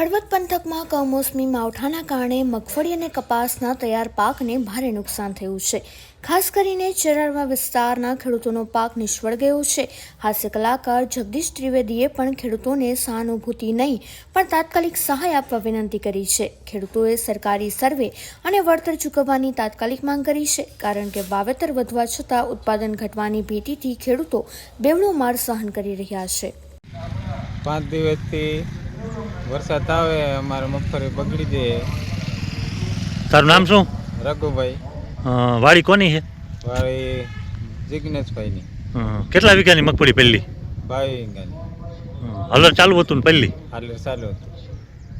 હળવદ પંથકમાં કમોસમી માવઠાના કારણે મગફળી અને કપાસના તૈયાર પાકને ભારે નુકસાન થયું છે. ખાસ કરીને ચરારવા વિસ્તારના ખેડૂતોનો પાક નિષ્ફળ ગયો છે. હાસ્ય કલાકાર જગદીશ ત્રિવેદીએ પણ ખેડૂતોને સહાનુભૂતિ નહીં, પણ તાત્કાલિક સહાય આપવા વિનંતી કરી છે. ખેડૂતોએ સરકારી સર્વે અને વળતર ચૂકવવાની તાત્કાલિક માંગ કરી છે, કારણ કે વાવેતર વધવા છતાં ઉત્પાદન ઘટવાની ભીતિથી ખેડૂતો બેવડો માર સહન કરી રહ્યા છે. પાંચ દિવસથી વરસાદ આવે અમારે મગફળી બગડી જાય તારું નામ શું? રઘુભાઈ. વાડી કોની છે? વાળી જિગ્નેશભાઈની. અ, કેટલા વીઘાની મગફળી પહેલી બાવી વીઘાની. હલર ચાલુ હતું ને પહેલી હલર ચાલુ હતું.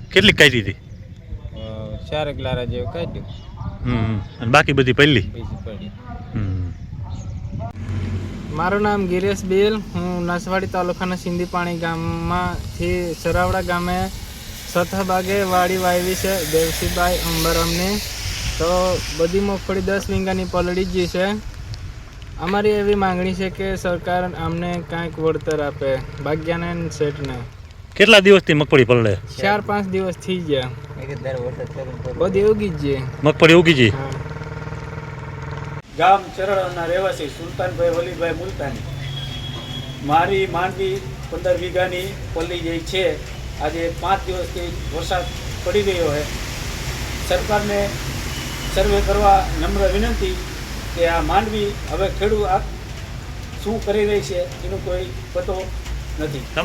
કેટલી કાઢી હતી? ચારેક લારા જેવું કાઢ્યું. હમ, અને બાકી બધી પહેલી બીજી પડી હમ. મારું નામ ગિરેશ બિલ. હું નસવાડી તાલુકાના સિંધીપાણી ગામમાંથી સરાવડા ગામે સથાબાગે વાડી વાવી છે દેવસીભાઈ અંબરમની. તો બધી મગફળી દસ વીંગાની પલળી જ ગઈ છે. અમારી એવી માંગણી છે કે સરકાર અમને કાંઈક વળતર આપે ભાગ્યાને ને શેઠને. કેટલા દિવસથી મગફળી પલળે? ચાર પાંચ દિવસ થઈ ગયા. બધી ઉગી જ મગફળી ઉગી હા. ગામ ચરણના રહેવાસી સુલતાનભાઈ, વલીભાઈ મુલતાની. મારી માંડવી પંદર વીઘાની પલ્લી ગઈ છે, આજે પાંચ દિવસથી વરસાદ પડી ગયો છે. સરકારને સર્વે કરવા નમ્ર વિનંતી કે આ માંડવી હવે ખેડૂત શું કરી રહી છે, એનો કોઈ પતો નથી.